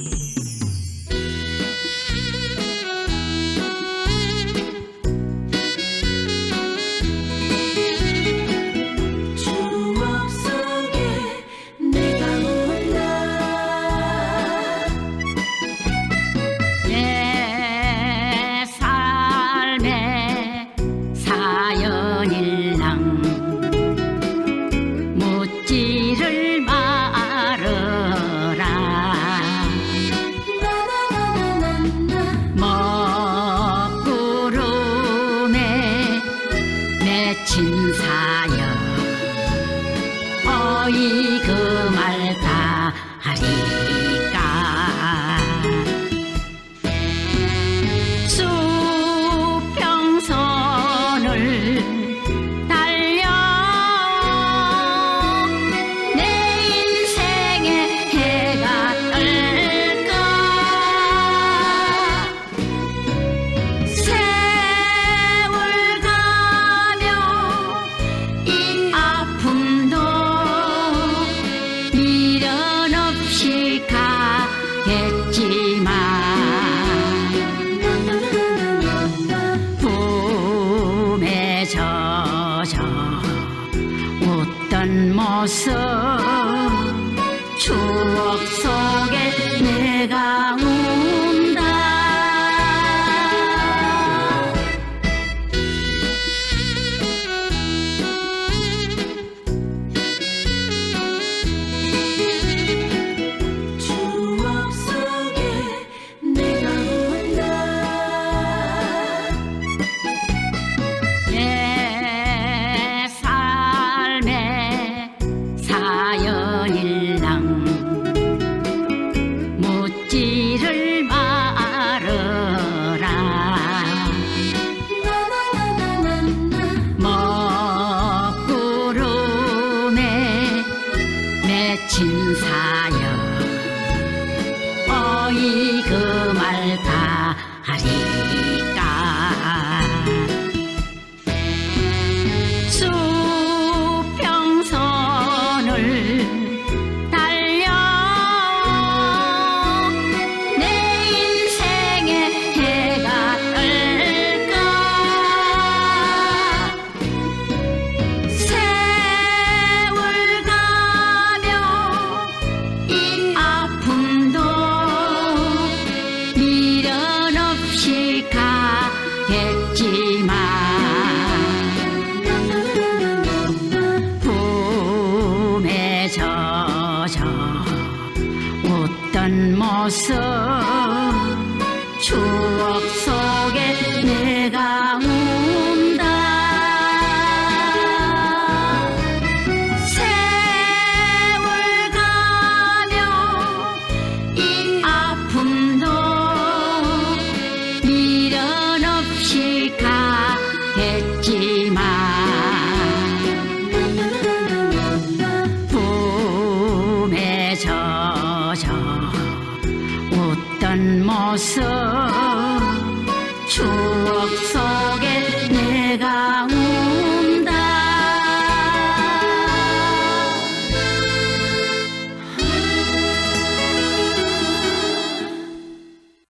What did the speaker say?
Yeah. 请菜。茶 이런 모습 추억 속에 내가 우 너희 그 말 다 하리까? 어서 추억 속에 내가 角色。